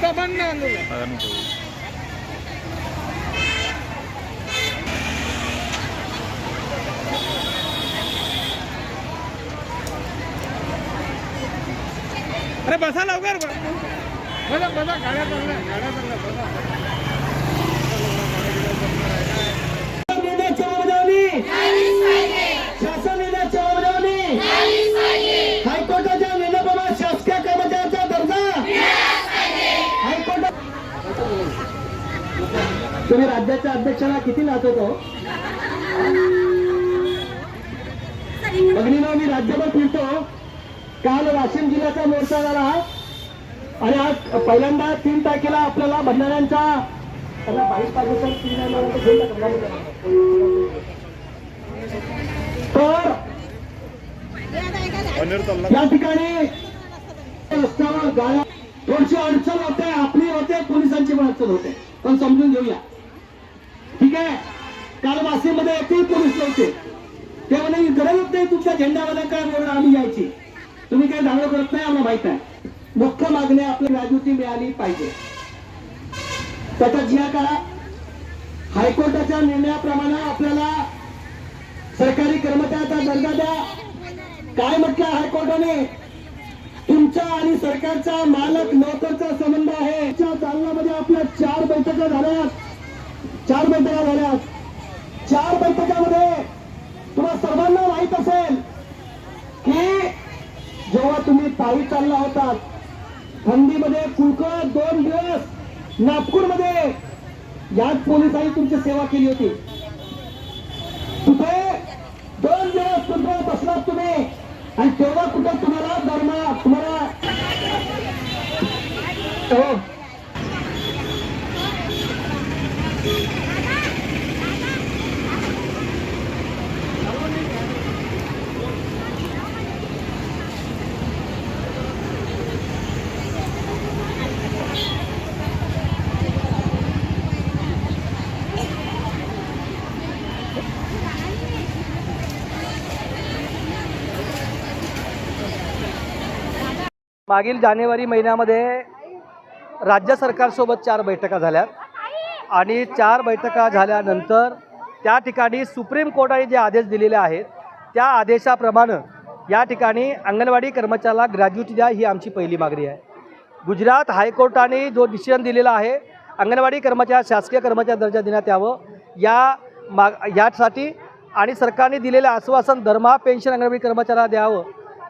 सामान्य आंदोलन आगामी चोवीस अरे बसा लवकर बसा बसा गाड्या चालल्या गाड्या चालल्या बसा राज्याच्या अध्यक्षाला किती नाचवतो? भगिनीनं मी राज्यभर फिरतो. काल वाशिम जिल्ह्याचा मोर्चा झाला. आणि आज पहिल्यांदा तीन तारखेला आपल्याला भंडाऱ्यांचा तर या ठिकाणी रस्त्यावर गाड्या थोडीशी अडचण होते आपली होते पोलिसांची पण अडचण होते. पण समजून घेऊया. ठीक आहे? काल वाशीमध्ये एकही पोलीस नव्हते. ते म्हणे गरजच नाही तुमच्या झेंडावाला काय म्हणून आम्ही यायची. तुम्ही काय दावा करत नाही आम्हाला माहीत आहे. मुख्य मागणी आपली ग्रॅज्युटी मिळाली पाहिजे. त्याचा जिया करा हायकोर्टाच्या निर्णयाप्रमाणे आपल्याला सरकारी कर्मचाऱ्याचा दर्जा द्या. काय म्हटलं हायकोर्टाने? तुमचा आणि सरकारचा मालक नोकरचा संबंध आहे. चालनामध्ये आपल्या चार बैठका झाल्या चार बैठका झाल्या चार बैठकामध्ये तुम्हाला सर्वांना माहीत असेल की जेव्हा तुम्ही पायी चालला होता थंडीमध्ये कुलकळ दोन दिवस नागपूरमध्ये याच पोलिसांनी तुमची सेवा केली होती. तिथे दोन दिवस कुठे बसलात तुम्ही? आणि तेव्हा कुठं तुम्हाला दरमा तुम्हाला हो. मागील जानेवारी महिन्यामध्ये राज्य सरकारसोबत चार बैठका झाल्या. आणि चार बैठका झाल्यानंतर त्या ठिकाणी सुप्रीम कोर्टाने जे आदेश दिलेले आहेत त्या आदेशाप्रमाणे या ठिकाणी अंगणवाडी कर्मचाऱ्याला ग्रॅज्युटी द्या ही आमची पहिली मागणी आहे. गुजरात हायकोर्टाने जो डिसिजन दिलेला आहे अंगणवाडी कर्मचारी शासकीय कर्मचारी दर्जा देण्यात यावं या माग यासाठी आणि सरकारने दिलेलं आश्वासन दरमहा पेन्शन अंगणवाडी कर्मचाऱ्याला द्यावं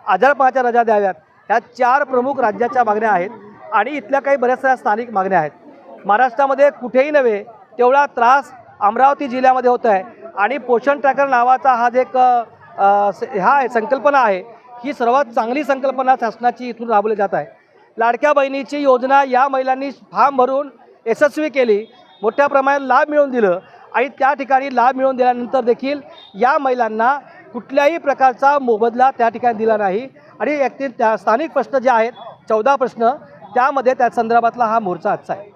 आजारपणाच्या रजा द्याव्यात ह्या चार प्रमुख राज्याच्या मागण्या आहेत आणि इथल्या काही बऱ्याचशा स्थानिक मागण्या आहेत. महाराष्ट्रामध्ये कुठेही नव्हे तेवढा त्रास अमरावती जिल्ह्यामध्ये होत आहे. आणि पोषण ट्रॅकर नावाचा हा जे एक स- हा आहे संकल्पना आहे ही सर्वात चांगली संकल्पना शासनाची इथून राबवली जात आहे. लाडक्या बहिणीची योजना या महिलांनी फॉर्म भरून यशस्वी केली मोठ्या प्रमाणात लाभ मिळवून दिलं आणि त्या ठिकाणी लाभ मिळवून दिल्यानंतर देखील या महिलांना कुठल्याही प्रकारचा मोबदला त्या ठिकाणी दिला नाही. आणि एक ते त्या स्थानिक प्रश्न जे आहेत चौदा प्रश्न त्यामध्ये त्या संदर्भातला हा मोर्चा आजचा आहे.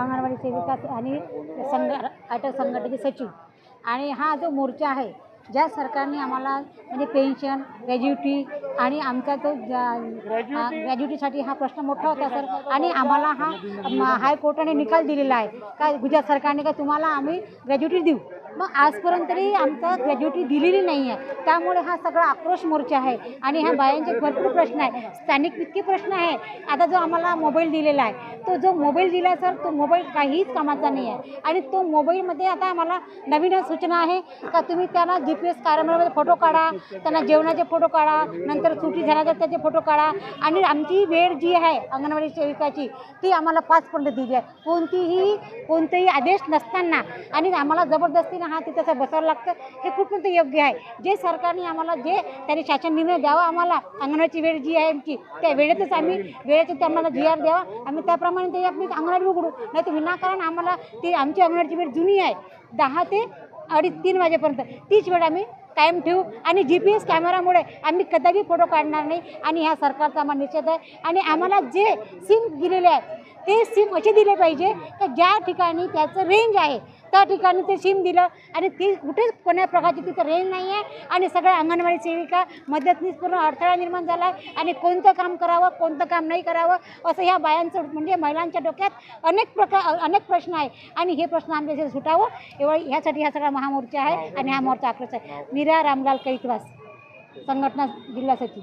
अंगणवाडी सेविका आणि संघ अटक संघटनेचे सचिव. आणि हा जो मोर्चा आहे ज्या सरकारने आम्हाला म्हणजे पेन्शन ग्रॅज्युटी आणि आमचा जो ग्रॅज्युटीसाठी हा प्रश्न मोठा होता सर. आणि आम्हाला हा हायकोर्टाने निकाल दिलेला आहे. का गुजरात सरकारने का तुम्हाला आम्ही ग्रॅज्युटी देऊ? मग आजपर्यंत तरी आमचा ग्रॅज्युटी दिलेली नाही आहे त्यामुळे हा सगळा आक्रोश मोर्चा आहे आणि ह्या बायांचे भरपूर प्रश्न आहे स्थानिक इतके प्रश्न आहे आता जो आम्हाला मोबाईल दिलेला आहे तो जो मोबाईल दिला सर तो मोबाईल काहीच कामाचा नाही आहे आणि तो मोबाईलमध्ये आता आम्हाला नवीन सूचना आहे का तुम्ही त्यांना जी पी एस कार्यालयामध्ये फोटो काढा त्यांना जेवणाचे फोटो काढा नंतर सुट्टी झाल्यानंतर त्याचे फोटो काढा. आणि आमची वेळ जी आहे अंगणवाडी सेविकाची ती आम्हाला पाचपर्यंत दिली आहे. कोणतीही कोणतेही आदेश नसताना आणि आम्हाला जबरदस्ती जबरदस्तीनं हा तिथं असं बसावं लागतं. हे कुठून ते योग्य आहे. जे सरकारने आम्हाला जे त्यांनी शासन निर्णय द्यावा आम्हाला अंगणवाडीची वेळ जी आहे आमची त्या वेळेतच आम्ही वेळेतच ते आम्हाला जी आर द्यावा. आम्ही त्याप्रमाणे ते आपली अंगणवाडी उघडू. नाही तर विनाकारण आम्हाला ती आमची अंगणवाडीची वेळ जुनी आहे. दहा ते अडीच तीन वाजेपर्यंत. तीच वेळ आम्ही कायम ठेवू. आणि जी पी एस कॅमेरामुळे आम्ही कदापि फोटो काढणार नाही. आणि ह्या सरकारचा आम्हाला निषेध आहे. आणि आम्हाला जे सिम दिलेले आहे ते सिम असे दिले पाहिजे की ज्या ठिकाणी त्याचं रेंज आहे त्या ठिकाणी ते सिम दिलं आणि ती कुठेच कोण्या प्रकारची तिथं रेंज नाही आहे आणि सगळ्या अंगणवाडी सेविका मदतनीस पूर्ण अडथळा निर्माण झाला आहे आणि कोणतं काम करावं कोणतं काम नाही करावं असं ह्या बायांचं म्हणजे महिलांच्या डोक्यात अनेक प्रकार अनेक प्रश्न आहे आणि हे प्रश्न आमच्या सुटावं. एवढं ह्यासाठी हा सगळा महामोर्चा आहे आणि हा मोर्चा आक्रोश आहे. मीरा रामलाल कैतवास संघटना जिल्हा सचिव.